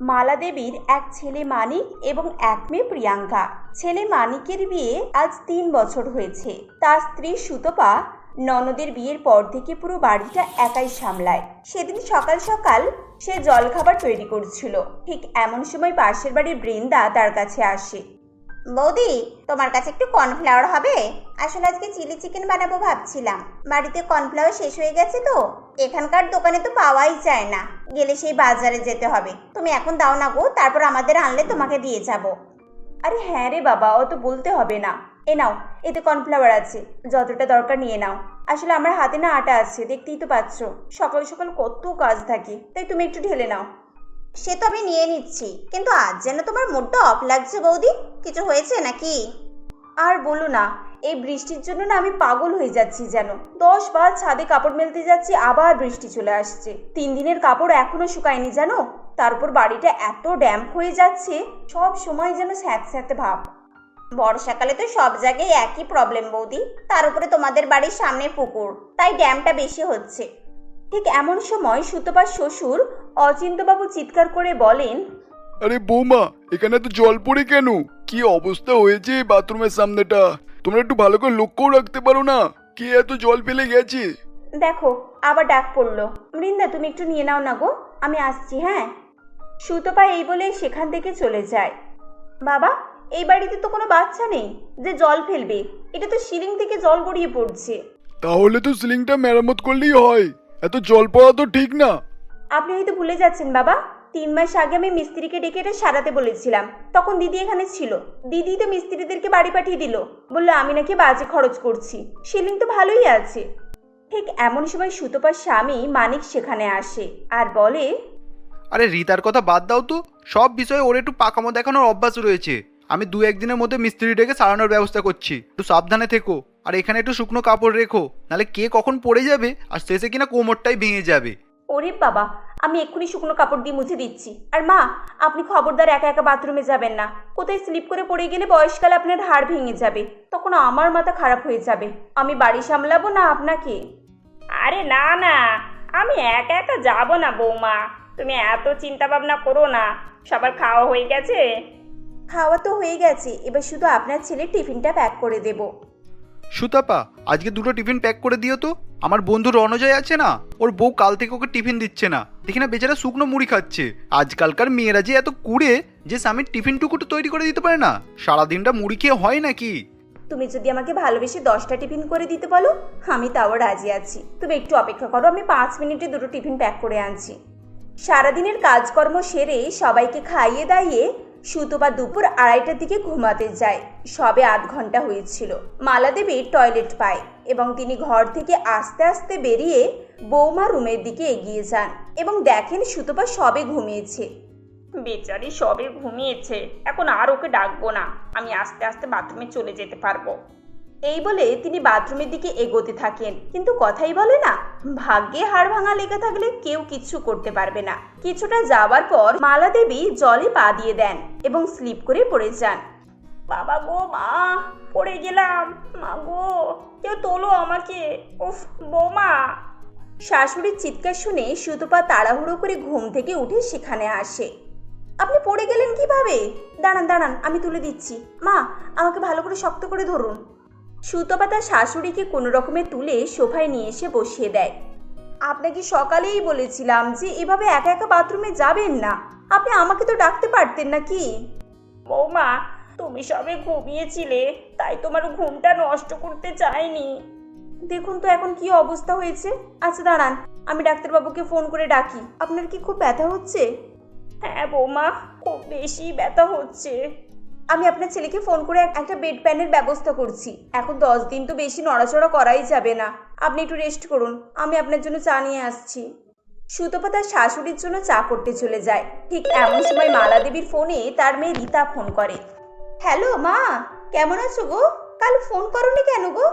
মালা দেবীর এক ছেলে মানিক এবং এক মেয়ে প্রিয়াঙ্কা। ছেলে মানিকের বিয়ে আজ তিন বছর হয়েছে। তার স্ত্রী সুতপা ননদের বিয়ের পর থেকে পুরো বাড়িটা একাই সামলায়। সেদিন সকাল সকাল সে জলখাবার তৈরি করছিল। ঠিক এমন সময় পাশের বাড়ির বৃন্দা তার কাছে আসে। বৌদি, তোমার কাছে একটু কর্নফ্লাওয়ার হবে। আসলে আজকে চিলি চিকেন বানাবো ভাবছিলাম। বাড়িতে কর্নফ্লাওয়ার শেষ হয়ে গেছে তো? এখানকার দোকানে তো পাওয়াই যায় না। গেলে সেই বাজারে যেতে হবে। তুমি এখন দাও না গো, তারপর আমাদের আনলে তোমাকে দিয়ে যাব। আরে হ্যাঁ রে বাবা, অত বলতে হবে না। এ নাও, এতে কর্নফ্লাওয়ার আছে। যতটা দরকার নিয়ে নাও। আসলে আমার হাতে না আটা আছে, দেখতেই তো পাচ্ছ। সকাল সকাল কত কাজ থাকে। তাই তুমি একটু ঢেলে নাও। সে তো আমি নিয়ে নিচ্ছি। কিন্তু আজ যেন তোমার মুডটা অফ লাগছে বৌদি। কিছু হয়েছে নাকি? আর বলো না, এই বৃষ্টির জন্য না আমি পাগল হয়ে যাচ্ছি যেন। দশ বার ছাদে কাপড় মেলতে যাচ্ছি, আবার বৃষ্টি চলে আসছে। তিন দিনের কাপড় এখনও শুকায়নি জানো? তার উপর বাড়িটা এত ড্যাম্প হয়ে যাচ্ছে, সব সময় যেন স্যাঁত স্যাঁতে ভাব। বর্ষাকালে তো সব জায়গায় একই প্রবলেম বৌদি। তার উপরে তোমাদের বাড়ির সামনে পুকুর, তাই ড্যামটা বেশি হচ্ছে। ঠিক এমন সময় সুতপার শ্বশুর অচিন্তবাবু চিৎকার করে বলেন আরে বৌমা এখানে তো জল পড়ে কেন? কি অবস্থা হয়েছে বাথরুমের সামনেটা? তোমরা একটু ভালো করে লক্ষ্যও রাখতে পারো না। কে এত জল ফেলে গেছে? দেখো আবার ডাক পড়ল। বৃন্দা তুমি একটু নিয়ে নাও না গো আমি আসছি হ্যাঁ? সুতপা এই বলে সেখান থেকে চলে যায়। বাবা এই বাড়িতে তো কোনো বাচ্চা নেই যে জল ফেলবে। এটা তো সিলিং থেকে জল গড়িয়ে পড়ছে। তাহলে তো সিলিংটা মেরামত করলেই হয়। এত জল পড়া তো ঠিক না। আপনি হয়তো ভুলে যাচ্ছেন, বাবা। তিন মাস আগে আমি মিস্ত্রিকে ডেকে এটা সারাতে বলেছিলাম। তখন দিদি এখানে ছিল। দিদি তো মিস্ত্রিদেরকে বাড়ি পাঠিয়ে দিল। বলল, আমি নাকি বাজে খরচ করছি। সিলিং তো ভালোই আছে। ঠিক এমন সময় সুতপার স্বামী মানিক সেখানে আসে আর বলে, আরে, রিতার কথা বাদ দাও তো। সব বিষয়ে ওর একটু পাকামো দেখানোর অভ্যাস রয়েছে। আমি দু একদিনের মধ্যে মিস্ত্রি ডেকে সারানোর ব্যবস্থা করছি। একটু সাবধানে থেকো। আর এখানে একটু শুকনো কাপড় রেখো। নাহলে কে কখন পড়ে যাবে? আর শেষে কিনা কোমরটাই ভেঙে যাবে। ওরে বাবা আমি এক্ষুনি শুকনো কাপড় দিয়ে মুছে দিচ্ছি। আর মা আপনি খবরদার একা একা বাথরুমে যাবেন না। কোথায় স্লিপ করে পড়ে গেলে বয়সকালে আপনার হাড় ভেঙে যাবে। তখন আমার মাথা খারাপ হয়ে যাবে। আমি বাড়ি সামলাবো না আপনাকে? আরে না না। আমি একা একা যাব না বৌমা। তুমি এত চিন্তা ভাবনা করো না। সবার খাওয়া হয়ে গেছে? খাওয়া তো হয়ে গেছে। এবার শুধু আপনার ছেলে টিফিনটা প্যাক করে দেব। সুতাপা আজকে দুটো টিফিন প্যাক করে দিও তো। আমার বন্ধু রণজয় আছে না? ওর বউ কাল থেকে ওকে টিফিন দিচ্ছে না। দেখি না বেচারা শুকনো মুড়ি খাচ্ছে। আজকালকার মেয়েরা যে এত কুড়ে যে স্বামীর টিফিন টুকুটো তৈরি করে দিতে পারে না। সারাদিনটা মুড়ি খেয়ে হয় নাকি? তুমি যদি আমাকে ভালোবেসে দশটা টিফিন করে দিতে বলো, আমি তাও রাজি আছি। তুমি একটু অপেক্ষা করো, আমি পাঁচ মিনিটে দুটো টিফিন প্যাক করে আনছি। সারাদিনের কাজকর্ম সেরে সবাইকে খাইয়ে দাইয়ে সুতপা দুপুর আড়াইটার দিকে ঘুমাতে যায়। সবে আধ ঘণ্টা হয়েছিল। মালাদেবী টয়লেট পায় এবং তিনি ঘর থেকে আস্তে আস্তে বেরিয়ে বৌমা রুমের দিকে এগিয়ে যান এবং দেখেন সুতপা সবে ঘুমিয়েছে। বেচারি সবে ঘুমিয়েছে। এখন আর ওকে ডাকবো না। আমি আস্তে আস্তে বাথরুমে চলে যেতে পারব। এই বলে তিনি বাথরুমের দিকে এগোতে থাকেন। কিন্তু কথাই বলে না, ভাগ্যে হাড় ভাঙা লেগে থাকলে কেউ কিচ্ছু করতে পারবে না। কিছুটা যাওয়ার পর মালা দেবী জলে পা দিয়ে দেন এবং স্লিপ করে পড়ে যান। বাবা গো মা, পড়ে গেলাম। মা গো, কেউ তোলো আমাকে। উফ, বৌমা। শাশুড়ির চিৎকার শুনে সুতপা তাড়াহুড়ো করে ঘুম থেকে উঠে সেখানে আসে। আপনি পড়ে গেলেন কীভাবে? দাঁড়ান দাঁড়ান, আমি তুলে দিচ্ছি। মা, আমাকে ভালো করে শক্ত করে ধরুন। সুতপা তার শাশুড়িকে কোনো রকমে তুলে সোফায় নিয়ে এসে বসিয়ে দেয়। আপনাকে সকালেই বলেছিলাম যে এভাবে একা একা বাথরুমে যাবেন না। আপনি আমাকে তো ডাকতে পারতেন না কি বৌমা তুমি সবে ঘুমিয়েছিলে তাই তোমার ঘুমটা নষ্ট করতে চাইনি। দেখুন তো এখন কি অবস্থা হয়েছে। আচ্ছা দাঁড়ান আমি ডাক্তারবাবুকে ফোন করে ডাকি। আপনার কি খুব ব্যথা হচ্ছে? হ্যাঁ বৌমা খুব বেশি ব্যথা হচ্ছে। আমি আপনার ছেলেকে ফোন করে একটা বেড প্যানের ব্যবস্থা করছি। এখন দশ দিন তো বেশি নড়াচড়া করাই যাবে না। আপনি একটু রেস্ট করুন, আমি আপনার জন্য চা নিয়ে আসছি। সুতপা তার শাশুড়ির জন্য চা করতে চলে যায়। ঠিক এমন সময় মালা দেবীর ফোনে তার মেয়ে রীতা ফোন করে। হ্যালো মা, কেমন আছো গো? কাল ফোন করনি কেন গো?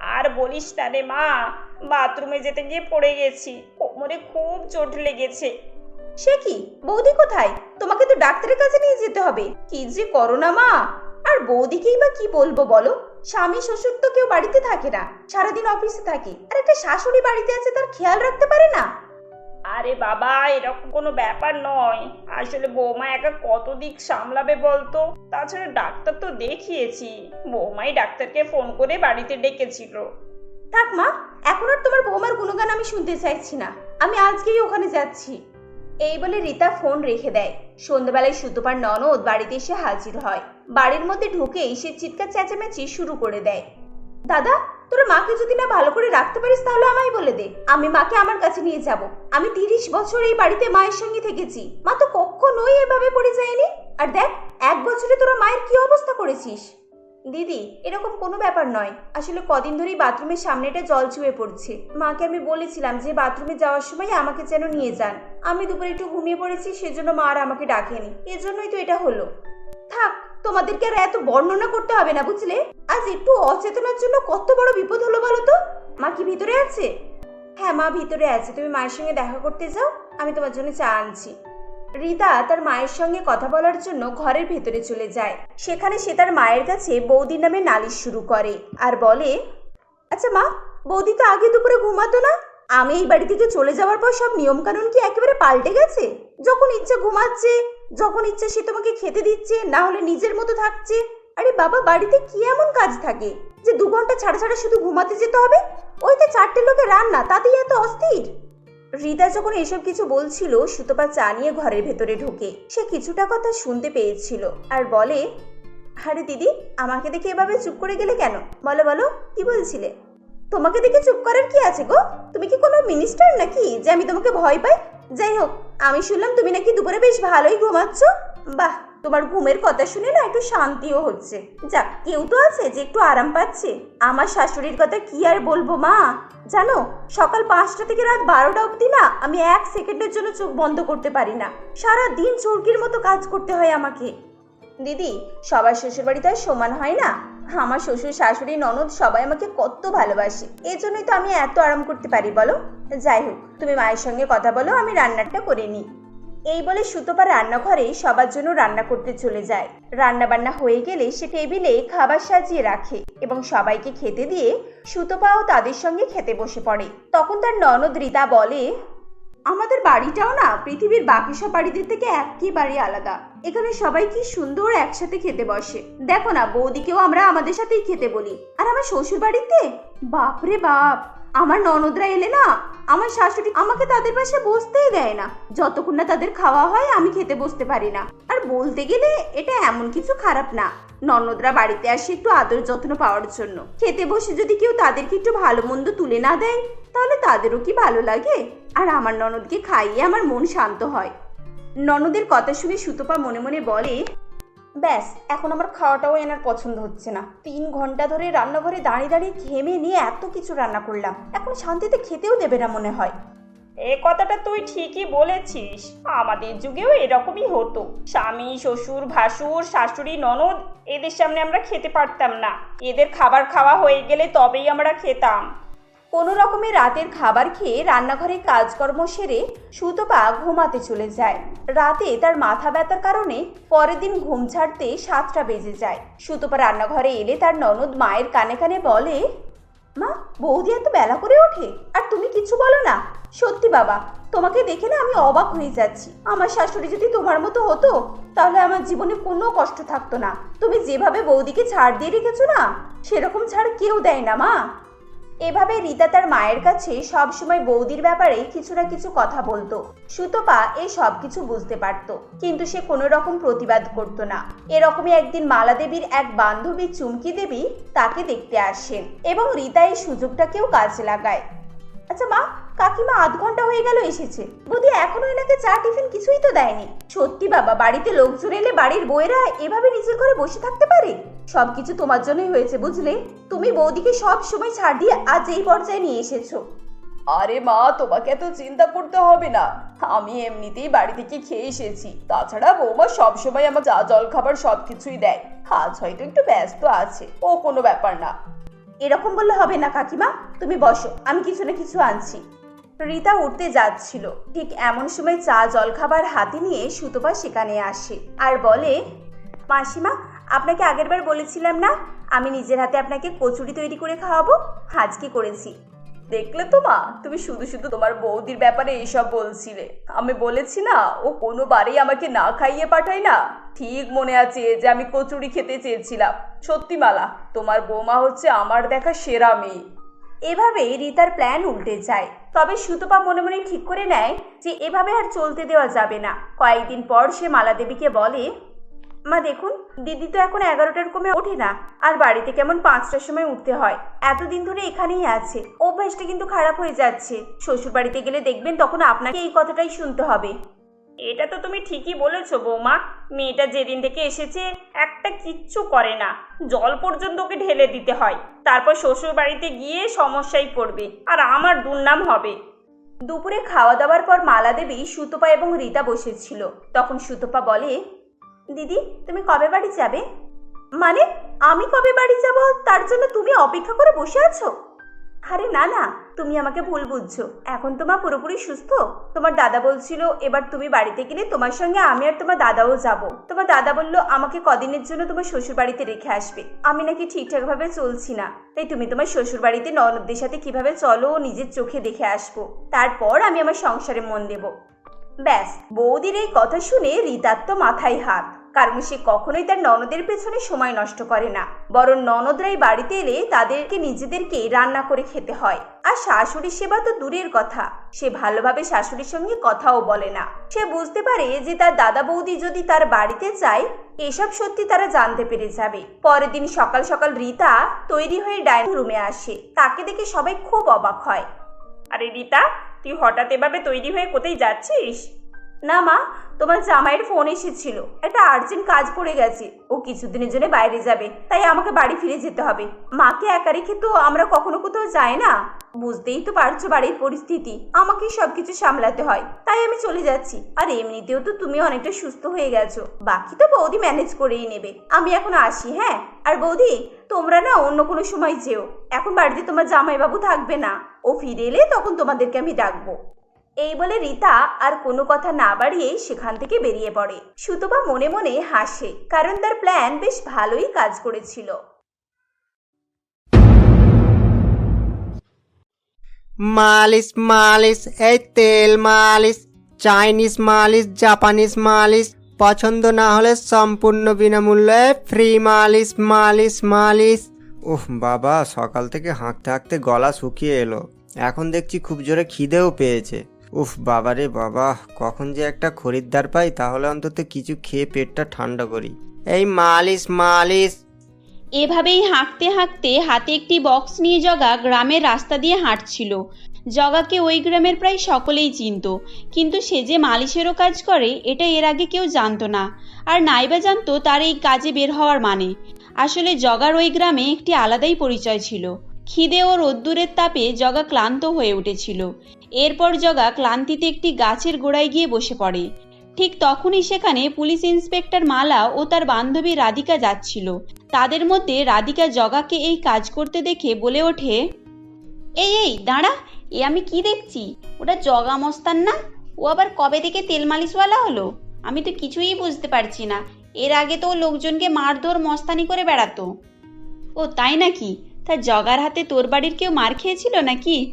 আর বলিস না রে মা, বাথরুমে যেতে গিয়ে পড়ে গেছি। কোমরে খুব চোট লেগেছে। সে কি? বৌদি কোথায়? তোমাকে তো ডাক্তারের কাছে নিয়ে যেতে হবে। কি যে করো না মা! আর বৌদিকেই বা কি বলব বলো? স্বামী শ্বশুর তো কেউ বাড়িতে থাকে না। সারাদিন অফিসে থাকে। আর একটা শাশুড়ি বাড়িতে আছে তার খেয়াল রাখতে পারে না? আরে বাবা এরকম কোনো ব্যাপার নয়। আসলে বৌমা একা কত দিক সামলাবে বলতো? তাছাড়া ডাক্তার তো দেখিয়েছি। বৌমাই ডাক্তারকে ফোন করে বাড়িতে ডেকেছিল। থাক মা এখন আর তোমার বৌমার গুণগান আমি শুনতে চাইছি না। আমি আজকেই ওখানে যাচ্ছি। এই বলে রীতা ফোন রেখে দেয়। সন্ধ্যাবেলায় সুতোপার ননদ বাড়িতে এসে হাজির হয়। বাড়ির মধ্যে ঢুকেই সে চিৎকার চেঁচামেচি শুরু করে দেয়। দাদা, তোর মাকে যদি না ভালো করে রাখতে পারিস তাহলে আমায় বলে দে। আমি মাকে আমার কাছে নিয়ে যাব। আমি তিরিশ বছর এই বাড়িতে মায়ের সঙ্গে থেকেছি। মা তো কখনোই এভাবে পড়ে যায়নি। আর দেখ, এক বছরে তোরা মায়ের কি অবস্থা করেছিস? দিদি, এরকম কোনো ব্যাপার নয়। আসলে কদিন ধরেই বাথরুমের সামনেটা জল চুয়ে পড়ছে। মাকে আমি বলেছিলাম যে বাথরুমে যাওয়ার সময় আমাকে যেন নিয়ে যান। আমি দুপুরে একটু ঘুমিয়ে পড়েছি, সেজন্য মা আর আমাকে ডাকেনি। এজন্যই তো এটা হলো। থাক, তোমাদেরকে আর এত বর্ণনা করতে হবে না, বুঝলে? আজ একটু অচেতনার জন্য কত বড় বিপদ হলো বলো তো? মা কি ভিতরে আছে? হ্যাঁ মা ভিতরে আছে। তুমি মায়ের সঙ্গে দেখা করতে যাও। আমি তোমার জন্য চা আনছি। রিতা তার মায়ের সঙ্গে কথা বলার জন্য ঘরের ভেতরে চলে যায়। সেখানে সে তার মায়ের কাছে বৌদির নামে নালিশ শুরু করে আর বলে আচ্ছা মা, বৌদি তো আগে দুপুরে ঘুমাতো না? আমি এই বাড়ি থেকে চলে যাওয়ার পর সব নিয়ম কানুন কি একেবারে পাল্টে গেছে? যখন ইচ্ছে ঘুমাচ্ছে, যখন ইচ্ছে সে তোমাকে খেতে দিচ্ছে, না হলে নিজের মতো থাকছে। আরে বাবা, বাড়িতে কি এমন কাজ থাকে? যে দু ঘণ্টা ছাড়া ছাড়া শুধু ঘুমাতে যেতে হবে? ওই তো চারটে লোকে রান্না, তাতেই এত অস্থির! রিতা যখন এসব কিছু বলছিল, সুতপা চা নিয়ে ঘরের ভেতরে ঢুকে। সে কিছুটা কথা শুনতে পেয়েছিল আর বলে, আরে দিদি, আমাকে দেখে এভাবে চুপ করে গেলে কেন? বলো বলো, কি বলছিলে? তোমাকে দেখে চুপ করার কি আছে গো? তুমি কি কোনো মিনিস্টার নাকি? যে আমি তোমাকে ভয় পাই? যাই হোক, আমি শুনলাম তুমি নাকি দুপুরে বেশ ভালোই ঘুমাচ্ছ। বাহ তোমার ঘুমের কথা শুনে না একটু শান্তিও হচ্ছে। যাক, কেউ তো আছে যে একটু আরাম পাচ্ছে। আমার শাশুড়ির কথা কি আর বলব মা? জানো, সকাল পাঁচটা থেকে রাত বারোটা অবধি না আমি এক সেকেন্ডের জন্য চোখ বন্ধ করতে পারি না। সারা দিন চরকির মতো কাজ করতে হয় আমাকে। দিদি, সবার শ্বশুর বাড়িতে আর সমান হয় না? আমার শ্বশুর, শাশুড়ি, ননদ সবাই আমাকে কত ভালোবাসে। এই জন্যই তো আমি এত আরাম করতে পারি, বলো? যাই হোক, তুমি মায়ের সঙ্গে কথা বলো, আমি রান্নাটা করে নিই। এই বলে সুতপা রান্নাঘরে সবার জন্য রান্না করতে চলে যায়। রান্না বান্না হয়ে গেলে সে টেবিলে খাবার সাজিয়ে রাখে এবং সবাইকে খেতে দিয়ে সুতপাও তাদের সঙ্গে খেতে বসে পড়ে। তখন তার ননদ রীতা বলে, আমাদের বাড়িটাও না পৃথিবীর বাকি সব বাড়িদের থেকে একেবারে আলাদা। এখানে সবাই কি সুন্দর একসাথে খেতে বসে। দেখো না, বৌদিকেও আমরা আমাদের সাথেই খেতে বলি। আর আমার শ্বশুর বাড়িতে বাপরে বাপ! আমার ননদরা এলে না, আমার শাশুড়ি আমাকে তাদের পাশে বসতেই দেয় না। যতক্ষণ না তাদের খাওয়া হয়, আমি খেতে বসতে পারি না। আর বলতে গেলে, এটা এমন কিছু খারাপ না। ননদরা বাড়িতে আসে একটু আদর যত্ন পাওয়ার জন্য। খেতে বসে যদি কেউ তাদেরকে একটু ভালো মন্দ তুলে না দেয়, তাহলে তাদেরও কি ভালো লাগে? আর আমার ননদকে খাইয়ে আমার মন শান্ত হয়। ননদের কথা শুনে সুতপা মনে মনে বলে ব্যাস, এখন আমার খাওয়াটাও এনার পছন্দ হচ্ছে না। তিন ঘণ্টা ধরে রান্নাঘরে দাঁড়িয়ে দাঁড়িয়ে ঘেমে নিয়ে এত কিছু রান্না করলাম। এখন শান্তিতে খেতেও দেবে না মনে হয়। এ কথাটা তুই ঠিকই বলেছিস। আমাদের যুগেও এরকমই হতো। স্বামী, শ্বশুর, ভাসুর, শাশুড়ি, ননদ, এদের সামনে আমরা খেতে পারতাম না। এদের খাবার খাওয়া হয়ে গেলে তবেই আমরা খেতাম। কোনো রকমে রাতের খাবার খেয়ে রান্নাঘরে কাজকর্ম সেরে সুতপা ঘুমাতে চলে যায়। রাতে তার মাথা ব্যথার কারণে পরের দিন ঘুম ছাড়তে সাতটা বেজে যায়। সুতপা রান্নাঘরে এলে তার ননদ মায়ের কানে কানে বলে, মা, বৌদি এত বেলা করে ওঠে, আর তুমি কিছু বলো না। সত্যি বাবা, তোমাকে দেখে না আমি অবাক হয়ে যাচ্ছি। আমার শাশুড়ি যদি তোমার মতো হতো, তাহলে আমার জীবনে কোনো কষ্ট থাকতো না। তুমি যেভাবে বৌদিকে ছাড় দিয়ে রেখেছো না, সেরকম ছাড় কেউ দেয় না, মা। এভাবে রীতা তার মায়ের কাছে সব সময় বৌদির ব্যাপারে কিছু না কিছু কথা বলতো। সুতপা এই সব কিছু বুঝতে পারত, কিন্তু সে কোনো রকম প্রতিবাদ করত না। এরকমই একদিন মালা দেবীর এক বান্ধবী চুমকি দেবী তাকে দেখতে আসেন এবং রীতা এই সুযোগটাকেও কাজে লাগায়। আচ্ছা মা, কাকিমা আধ ঘণ্টা হয়ে গেল এসেছে। বৌদি এখনও এনাকে চা, টিফিন কিছুই তো দেয়নি। সত্যি বাবা, বাড়িতে লোকজন এলে বাড়ির বউয়েরা এভাবে নিজের ঘরে বসে থাকতে পারে? সবকিছু তোমার জন্যই হয়েছে বুঝলে? তুমি বৌদিকে সব সময় ছাড় দিয়ে আজ এই পর্যায়ে নিয়ে এসেছ। আরে মা তোমাকে এত চিন্তা করতে হবে না। আমি এমনিতেই বাড়ি থেকে খেয়ে এসেছি। তাছাড়া বৌমা সবসময় আমার চা জল খাবার সবকিছুই দেয়। আজ হয়তো একটু ব্যস্ত আছে ও কোনো ব্যাপার না। এরকম বললে হবে না কাকিমা। তুমি বসো আমি কিছু না কিছু আনছি। রীতা উঠতে যাচ্ছিল। ঠিক এমন সময় চা জলখাবার হাতে নিয়ে সুতপা সেখানে আসে। আর বলে মাসিমা আপনাকে আগেরবার বলেছিলাম না? আমি নিজের হাতে আপনাকে কচুরি তৈরি করে খাওয়াবো। আজকে করেছি? দেখলে তো মা, তুমি শুধু শুধু তোমার বৌদির ব্যাপারে এইসব বলছিলে। আমি বলেছি না, ও কোনোবারেই আমাকে না খাইয়ে পাঠায় না। ঠিক মনে আছে যে আমি কচুরি খেতে চেয়েছিলাম। সত্যি মালা, তোমার বৌমা হচ্ছে আমার দেখা সেরা মেয়ে। এভাবে রিতার প্ল্যান উল্টে যায়। তবে সুতপা মনে মনে ঠিক করে নেয় যে এভাবে আর চলতে দেওয়া যাবে না। কয়েকদিন পর সে মালা দেবীকে বলে মা দেখুন দিদি তো এখন এগারোটার কমে ওঠে না। আর বাড়িতে কেমন পাঁচটার সময় উঠতে হয়। এতদিন ধরে এখানেই আছে। অভ্যাসটা কিন্তু খারাপ হয়ে যাচ্ছে। শ্বশুর বাড়িতে গেলে দেখবেন তখন আপনাকে এই কথাটাই শুনতে হবে। এটা তো তুমি ঠিকই বলেছ বৌমা। মেয়েটা যেদিন থেকে এসেছে একটা কিচ্ছু করে না। জল পর্যন্ত ওকে ঢেলে দিতে হয়। তারপর শ্বশুর বাড়িতে গিয়ে সমস্যায় পড়বে। আর আমার দুর্নাম হবে। দুপুরে খাওয়া দাওয়ার পর মালা দেবী সুতপা এবং রীতা বসেছিল। তখন সুতপা বলে দিদি, তুমি কবে বাড়ি যাবে? মানে আমি কবে বাড়ি যাব? তার জন্য তুমি অপেক্ষা করে বসে আছো? আরে না না, তুমি আমাকে ভুল বুঝছ। এখন তোমার পুরোপুরি সুস্থ। তোমার দাদা বলছিল, এবার তুমি বাড়িতে গেলে তোমার সঙ্গে আমি আর তোমার দাদাও যাব। তোমার দাদা বলল, আমাকে কদিনের জন্য তোমার শ্বশুর বাড়িতে রেখে আসবে। আমি নাকি ঠিকঠাকভাবে চলছি না। তাই তুমি তোমার শ্বশুর বাড়িতে ননদদের সাথে কীভাবে চলো, নিজের চোখে দেখে আসব। তারপর আমি আমার সংসারে মন দেব। ব্যাস, বৌদির এই কথা শুনে রিতার তো মাথায় হাত। কারণ সে কখনোই তার ননদের পেছনে সময় নষ্ট করে না। বরং ননদরাই বাড়িতে এলে তাদেরকে নিজেদেরকে রান্না করে খেতে হয়। আর শাশুড়ির সেবা তো দূরের কথা। সে ভালোভাবে শাশুড়ির সঙ্গে কথাও বলে না। সে বুঝতে পারে যে তার দাদা বৌদি যদি তার বাড়িতে যায়, এসব সত্যি তারা জানতে পেরে যাবে। পরের দিন সকাল সকাল রীতা তৈরি হয়ে ডাইনিং রুমে আসে। তাকে দেখে সবাই খুব অবাক হয়। আরে রীতা তুই হঠাৎ এভাবে তৈরি হয়ে কোথায় যাচ্ছিস? না মা, তোমার জামাইয়ের ফোন এসেছিল। একটা আর্জেন্ট কাজ পড়ে গেছে। ও কিছুদিনের জন্য বাইরে যাবে, তাই আমাকে বাড়ি ফিরে যেতে হবে। মাকে একা রেখে তো আমরা কখনো কোথাও যাই না। বুঝতেই তো পারছ বাড়ির পরিস্থিতি, আমাকেই সবকিছু সামলাতে হয়। তাই আমি চলে যাচ্ছি। আর এমনিতেও তো তুমি অনেকটা সুস্থ হয়ে গেছো। বাকি তো বৌদি ম্যানেজ করেই নেবে। আমি এখন আসি হ্যাঁ? আর বৌদি, তোমরা না অন্য কোনো সময় যেও। এখন বাড়িতে তোমার জামাইবাবু থাকবে না। ও ফিরে এলে তখন তোমাদেরকে আমি ডাকবো। এই বলে রীতা আর কোনো কথা না বাড়িয়ে সেখান থেকে বেরিয়ে পড়ে। সুতপা মনে মনে হাসে কারণ তার প্ল্যান বেশ ভালোই কাজ করেছিল। মালিশ মালিশ এই তেল মালিশ চাইনিজ মালিশ জাপানিজ মালিশ পছন্দ না হলে সম্পূর্ণ বিনামূল্যে ফ্রি মালিশ মালিশ মালিশ। উফ বাবা সকাল থেকে হাঁকতে হাঁকতে গলা শুকিয়ে এলো। এখন দেখছি খুব জোরে খিদেও পেয়েছে। উফ বাবা রে বাবা, কখন যে একটা খরিদ্দার পাই, তাহলে অন্তত কিছু খেয়ে পেটটা ঠান্ডা করি। এই মালিশ মালিশ! এভাবেই হাঁকতে হাঁকতে হাতে একটি বক্স নিয়ে জগা গ্রামের রাস্তা দিয়ে হাঁটছিল। জগাকে ওই গ্রামের প্রায় সকলেই চিনত, কিন্তু সে যে মালিশেরও কাজ করে, এটা এর আগে কেউ জানতো না। আর নাইবা জানতো তার এই কাজে বের হওয়ার মানে। আসলে জগার ওই গ্রামে একটি আলাদাই পরিচয় ছিল। খিদে ও রোদ্দুরের তাপে জগা ক্লান্ত হয়ে উঠেছিল। এরপর জগা ক্লান্তিতে একটি গাছের গোড়ায় গিয়ে বসে পড়ে। ঠিক তখনই সেখানে পুলিশ ইন্সপেক্টর মালা ও তার বান্ধবী রাধিকা যাচ্ছিল। তাদের মধ্যে রাধিকা জগাকে এই কাজ করতে দেখে বলে ওঠে, এই এই, দাঁড়া, এ আমি কি দেখছি? ওটা জগা মস্তান না? ও আবার কবে থেকে তেল মালিশওয়ালা হলো? আমি তো কিছুই বুঝতে পারছি না। এর আগে তো লোকজনকে মারধর মস্তানি করে বেড়াতো। ও, তাই নাকি? তা জগার হাতে তোর বাড়ির কেউ মার খেয়েছিল নাকি?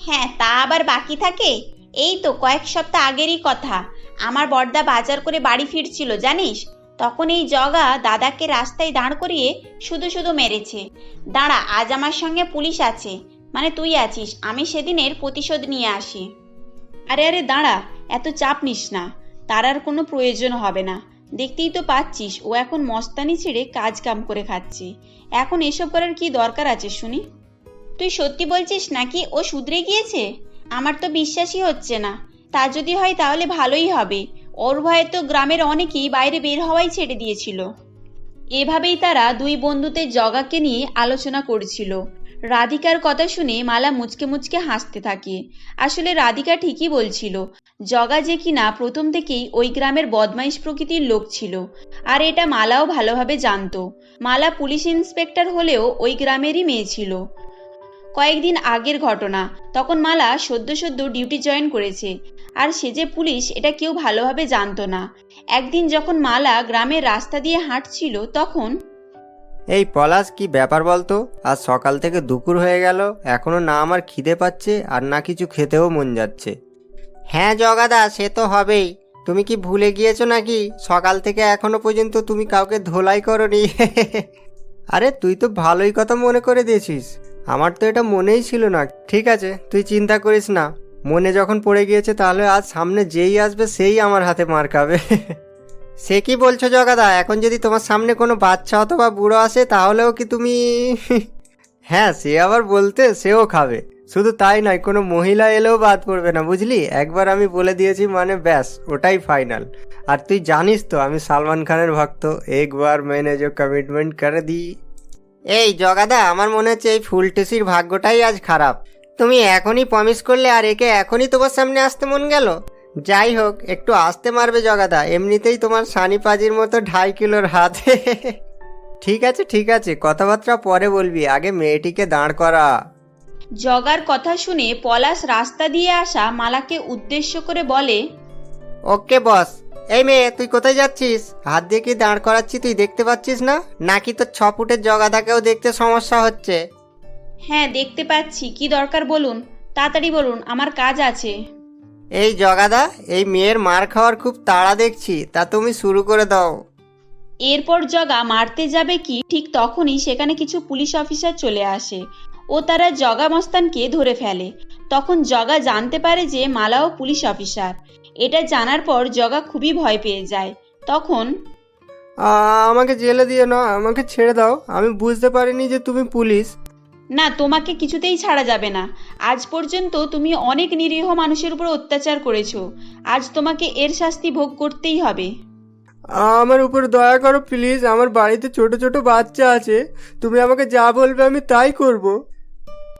হ্যাঁ তা আবার বাকি থাকে? এই তো কয়েক সপ্তাহ আগেরই কথা। আমার বর্দা বাজার করে বাড়ি ফিরছিল জানিস? তখন এই জগা দাদাকে রাস্তায় দাঁড় করিয়ে শুধু শুধু মেরেছে। দাঁড়া আজ আমার সঙ্গে পুলিশ আছে। মানে তুই আছিস আমি সেদিনের প্রতিশোধ নিয়ে আসি। আরে আরে দাঁড়া এত চাপ নিস না। তার আর কোনো প্রয়োজন হবে না। দেখতেই তো পাচ্ছিস, ও এখন মস্তানি ছেড়ে কাজ কাম করে খাচ্ছে। এখন এসব করার কি দরকার আছে, শুনি? তুই সত্যি বলছিস নাকি ও শুধরে গিয়েছে? আমার তো বিশ্বাসই হচ্ছে না। তা যদি হয় তাহলে ভালোই হবে। ওর ভয়ে তো গ্রামের অনেকেই বাইরে বের হওয়াই ছেড়ে দিয়েছিল। এভাবেই তারা দুই বন্ধুতে জগাকে নিয়ে আলোচনা করছিল। রাধিকার কথা শুনে মালা মুচকে মুচকে হাসতে থাকে। আসলে রাধিকা ঠিকই বলছিল, জগা যে কিনা প্রথম থেকেই ওই গ্রামের বদমাইশ প্রকৃতির লোক ছিল। আর এটা মালাও ভালোভাবে জানতো। মালা পুলিশ ইন্সপেক্টর হলেও ওই গ্রামেরই মেয়ে ছিল। কয়েকদিন আগের ঘটনা, তখন মালা সদ্য সদ্য ডিউটি জয়েন করেছে। আর সে যে পুলিশ, এটা কেউ ভালোভাবে জানতো না। একদিন যখন মালা গ্রামের রাস্তা দিয়ে হাঁটছিল, তখন এই পলাশ, কি ব্যাপার বলতো? আজ সকাল থেকে দুপুর হয়ে গেল, এখনও না আমার খিদে পাচ্ছে আর না কিছু খেতেও মন যাচ্ছে। হ্যাঁ জগাদা, সে তো হবেই। তুমি কি ভুলে গিয়েছো নাকি? সকাল থেকে এখনও পর্যন্ত তুমি কাউকে ধোলাই করনি। আরে, তুই তো ভালোই কথা মনে করে দিয়েছিস। আমার তো এটা মনেই ছিল না। ঠিক আছে, তুই চিন্তা করিস না। মনে যখন পড়ে গিয়েছে, তাহলে আজ সামনে যেই আসবে, সেই আমার হাতে মার খাবে। সে কি বলছো জগাদা? এখন যদি তোমার সামনে কোনো বাচ্চা অথবা বুড়ো আসে, তাহলেও কি তুমি হ্যাঁ সে আবার বলতে সেও খাবে। শুধু তাই নয়, কোনো মহিলা এলেও বাদ পড়বে না, বুঝলি? একবার আমি বলে দিয়েছি মানে ব্যাস, ওটাই ফাইনাল। আর তুই জানিস তো, আমি সালমান খানের ভক্ত। একবার মেনে যে কমিটমেন্ট করে দিই এই জগাদা, আমার মনে হচ্ছে এই ফুলটুসির ভাগ্যটাই আজ খারাপ। তুমি এখনই প্রমিস করলে আর একে এখনই তোমার সামনে আসতে মন গেল? যাই হোক একটু আসতে মারবে জগাদা। এমনিতেই তোমার সানি পাজির মতো ঢাই কিলোর হাত। ঠিক আছে ঠিক আছে কথাবার্তা পরে বলবি আগে মেয়েটিকে দাঁড় করা। জগার কথা শুনে পলাশ রাস্তা দিয়ে আসা মালাকে উদ্দেশ্য করে বলে ওকে বস এই মেয়ে তুই কোথায় যাচ্ছিস? হাত দিয়ে কি দাঁড় করাচ্ছি তুই দেখতে পাচ্ছিস না? নাকি তোর ছ ফুটের জগাদাকেও দেখতে সমস্যা হচ্ছে? হ্যাঁ দেখতে পাচ্ছি কি দরকার বলুন? তাড়াতাড়ি বলুন আমার কাজ আছে। এই জগাদা এই মেয়ের মার খাওয়ার খুব তাড়া দেখছি তা তুমি শুরু করে দাও। এরপর জগা মারতে যাবে কি ঠিক তখনই সেখানে কিছু পুলিশ অফিসার চলে আসে। ও তারা জগা মস্তানকে ধরে ফেলে। তখন জগা জানতে পারে যে মালাও পুলিশ অফিসার। এটা জানার পর জগা খুবই ভয় পেয়ে যায়। তখন আমাকে জেলে দিয়ে না আমাকে ছেড়ে দাও। আমি বুঝতে পারিনি যে তুমি পুলিশ। না তোমাকে কিছুতেই ছাড়া যাবে না। আজ পর্যন্ত তুমি অনেক নিরীহ মানুষের উপর অত্যাচার করেছ। আজ তোমাকে এর শাস্তি ভোগ করতেই হবে। আমার উপর দয়া করো প্লিজ। আমার বাড়িতে ছোট ছোট বাচ্চা আছে। তুমি আমাকে যা বলবে আমি তাই করব।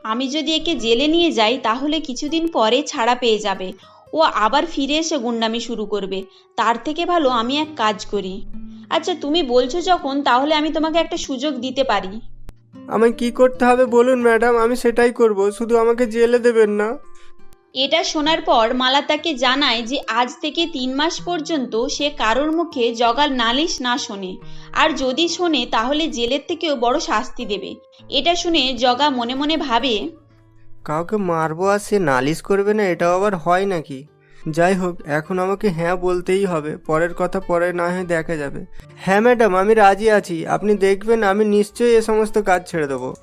আমি যদি একে জেলে নিয়ে যাই তাহলে কিছুদিন পরে ছাড়া পেয়ে যাবে। ও আবার ফিরে এসে গুন্ডামি শুরু করবে। তার থেকে ভালো আমি এক কাজ করি। আচ্ছা তুমি বলছো যখন তাহলে আমি তোমাকে একটা সুযোগ দিতে পারি। আমায় কি করতে হবে বলুন ম্যাডাম আমি সেটাই করব শুধু আমাকে জেলে দেবেন না। এটা শোনার পর মালা তাকে জানায় যে আজ থেকে তিন মাস পর্যন্ত সে কারোর মুখে জগার নালিশ না শোনে। আর যদি শোনে তাহলে জেলের থেকেও বড় শাস্তি দেবে। এটা শুনে জগা মনে মনে ভাবে কাউকে মারবো আর সে নালিশ করবে না এটাও আবার হয় নাকি? যাই হোক এখন আমাকে হ্যাঁ বলতেই হবে। পরের কথা পরে না হয় দেখা যাবে। হ্যাঁ ম্যাডাম, আমি রাজি আছি। আপনি দেখবেন আমি নিশ্চয়ই এ সমস্ত কাজ ছেড়ে দেবো।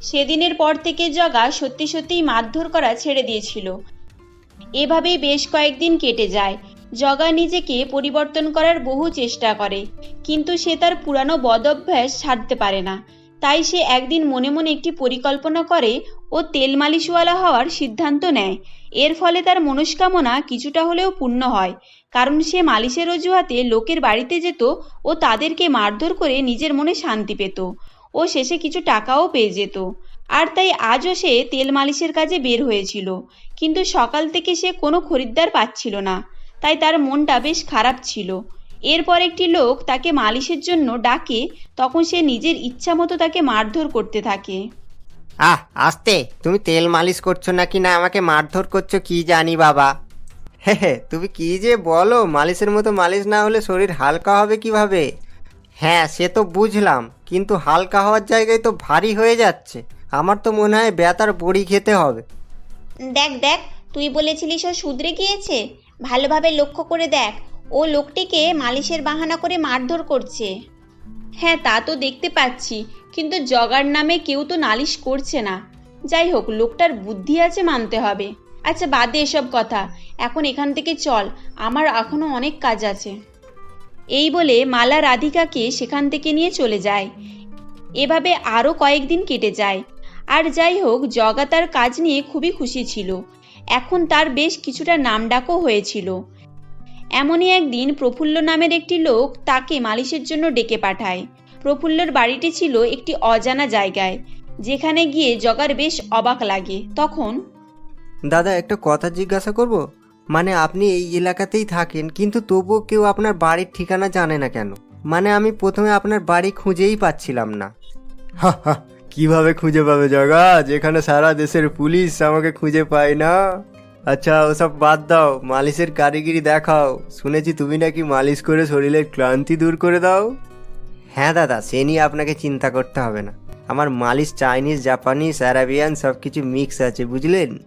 সেদিনের পর থেকে জগা সত্যি সত্যিই মারধর করা ছেড়ে দিয়েছিল। এভাবেই বেশ কয়েকদিন কেটে যায়। জগা নিজেকে পরিবর্তন করার বহু চেষ্টা করে, কিন্তু সে তার পুরানো বদঅভ্যাস ছাড়তে পারে না। তাই সে একদিন মনে মনে একটি পরিকল্পনা করে ও তেল মালিশওয়ালা হওয়ার সিদ্ধান্ত নেয়। এর ফলে তার মনস্কামনা কিছুটা হলেও পূর্ণ হয়, কারণ সে মালিশের অজুহাতে লোকের বাড়িতে যেত ও তাদেরকে মারধর করে নিজের মনে শান্তি পেত ও শেষে কিছু টাকাও পেয়ে যেত। আর তাই আজও সে তেল মালিশের কাজে বের হয়েছিল, কিন্তু সকাল থেকে সে কোনো খরিদ্দার পাচ্ছিল না, তাই তার মনটা বেশ খারাপ ছিল। এরপর একটি লোক তাকে মালিশের জন্য ডাকে তখন সে নিজের ইচ্ছা মতো তাকে মারধর করতে থাকে। আহ আস্তে তুমি তেল মালিশ করছ নাকি না? আমাকে মারধর করছ কি জানি বাবা। হে হে তুমি কি যে বলো মালিশের মতো মালিশ না হলে শরীর হালকা হবে কীভাবে? হ্যাঁ সে তো বুঝলাম কিন্তু হালকা হওয়ার জায়গায় তো ভারী হয়ে যাচ্ছে। আমার তো মনে হয় বেতার বড়ি খেতে হবে। দেখ দেখ তুই বলেছিলিস ও শুধরে গিয়েছে? ভালোভাবে লক্ষ্য করে দেখ ও লোকটিকে মালিশের বাহানা করে মারধর করছে। হ্যাঁ তা তো দেখতে পাচ্ছি, কিন্তু জগার নামে কেউ তো নালিশ করছে না। যাই হোক, লোকটার বুদ্ধি আছে মানতে হবে। আচ্ছা বাদে এসব কথা। এখন এখান থেকে চল, আমার এখনও অনেক কাজ আছে। এই বলে মালা রাধিকাকে সেখান থেকে নিয়ে চলে যায়। এভাবে আরও কয়েকদিন কেটে যায়। আর যাই হোক, জগা তার কাজ নিয়ে খুবই খুশি ছিল। এখন তার বেশ কিছুটা নামডাকও হয়েছিল। এমনই একদিন প্রফুল্ল নামের একটি লোক তাকে মালিশের জন্য ডেকে পাঠায়। প্রফুল্লর বাড়িটি ছিল একটি অজানা জায়গায় যেখানে গিয়ে জগার বেশ অবাক লাগে। তখন দাদা একটা কথা জিজ্ঞাসা করব? মানে আপনি এই এলাকাতেই থাকেন কিন্তু তবুও কেউ আপনার বাড়ির ঠিকানা জানে না কেন? মানে আমি প্রথমে আপনার বাড়ি খুঁজেই পাচ্ছিলাম না। কীভাবে খুঁজে পাবে জগা? যেখানে সারা দেশের পুলিশ আমাকে খুঁজে পায় না। আচ্ছা ওসব বাদ দাও। মালিশের কারিগরি দেখাও। শুনেছি তুমি নাকি মালিশ করে শরীরের ক্লান্তি দূর করে দাও। হ্যাঁ দাদা, সে নিয়ে আপনাকে চিন্তা করতে হবে না। আমার মালিশ চাইনিজ, জাপানিজ, অ্যারাবিয়ান সব কিছু মিক্স আছে, বুঝলেন?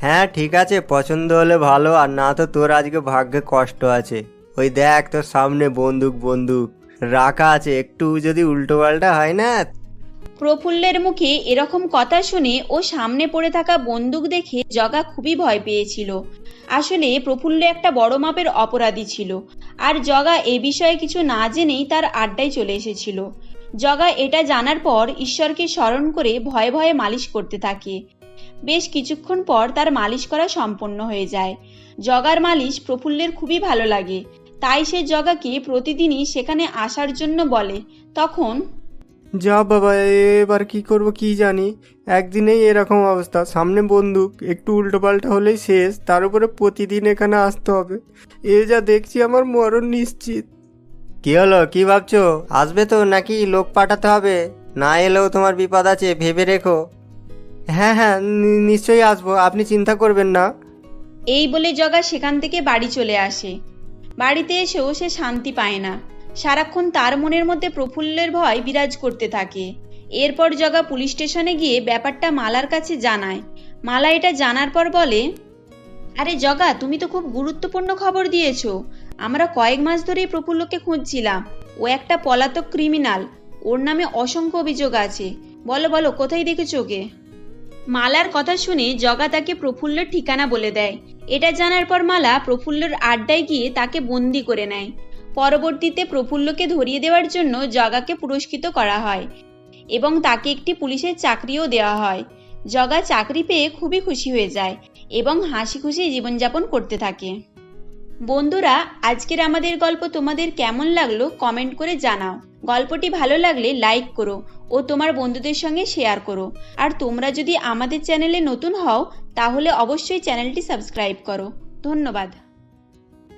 হ্যাঁ ঠিক আছে, পছন্দ হলে ভালো, আর না তো তোর আজকে ভাগ্যে কষ্ট আছে। ওই দেখ, তোর সামনে বন্দুক বন্দুক। রাখা আছে, একটু যদি উল্টো পাল্টা হয় না প্রফুল্লের মুখে এরকম কথা শুনে ও সামনে পড়ে থাকা বন্দুক দেখে জগা খুবই ভয় পেয়েছিল। আসলে প্রফুল্ল একটা বড় মাপের অপরাধী ছিল আর জগা এ বিষয়ে কিছু না জেনেই তার আড্ডায় চলে এসেছিল। জগা এটা জানার পর ঈশ্বরকে স্মরণ করে ভয়ে ভয়ে মালিশ করতে থাকে। বেশ কিছুক্ষণ পর তার মালিশ করা সম্পন্ন হয়ে যায়। জগার মালিশ প্রফুল্লের খুবই ভালো লাগে। তাই সে জগাকে প্রতিদিনই সেখানে আসার জন্য বলে। তখন যা বাবা এবার কি করব কি জানি। একদিনেই এরকম অবস্থা। সামনে বন্দুক একটু উল্টো পাল্টা হলেই শেষ। তার উপরে প্রতিদিন এখানে আসতে হবে। এ যা দেখছি আমার মরণ নিশ্চিত। কি হলো? কি ভাবছ? আসবে তো? নাকি লোক পাঠাতে হবে? না এলেও তোমার বিপদ আছে ভেবে রেখো। হ্যাঁ হ্যাঁ নি- নিশ্চয়ই আসব। আপনি চিন্তা করবেন না। এই বলে জগা সেখান থেকে বাড়ি চলে আসে। বাড়িতে এসেও সে শান্তি পায় না। সারাক্ষণ তার মনের মধ্যে প্রফুল্লের ভয় বিরাজ করতে থাকে। এরপর জগা পুলিশ স্টেশনে গিয়ে ব্যাপারটা মালার কাছে জানায়। মালা এটা জানার পর বলে, আরে জগা, তুমি তো খুব গুরুত্বপূর্ণ খবর দিয়েছ। আমরা কয়েক মাস ধরেই প্রফুল্লকে খুঁজছিলাম। ও একটা পলাতক ক্রিমিনাল। ওর নামে অসংখ্য অভিযোগ আছে। বলো বলো, কোথায় দেখেছ ওকে? মালার কথা শুনে জগা তাকে প্রফুল্লর ঠিকানা বলে দেয়। এটা জানার পর মালা প্রফুল্লর আড্ডায় গিয়ে তাকে বন্দি করে নেয়। পরবর্তীতে প্রফুল্লকে ধরিয়ে দেওয়ার জন্য জগাকে পুরস্কৃত করা হয় এবং তাকে একটি পুলিশের চাকরিও দেওয়া হয়। জগা চাকরি পেয়ে খুবই খুশি হয়ে যায় এবং হাসি খুশি জীবনযাপন করতে থাকে। বন্ধুরা, আজকের আমাদের গল্প তোমাদের কেমন লাগল কমেন্ট করে জানাও। গল্পটি ভালো লাগলে লাইক করো ও তোমার বন্ধুদের সঙ্গে শেয়ার করো। আর তোমরা যদি আমাদের চ্যানেলে নতুন হও, তাহলে অবশ্যই চ্যানেলটি সাবস্ক্রাইব করো। ধন্যবাদ।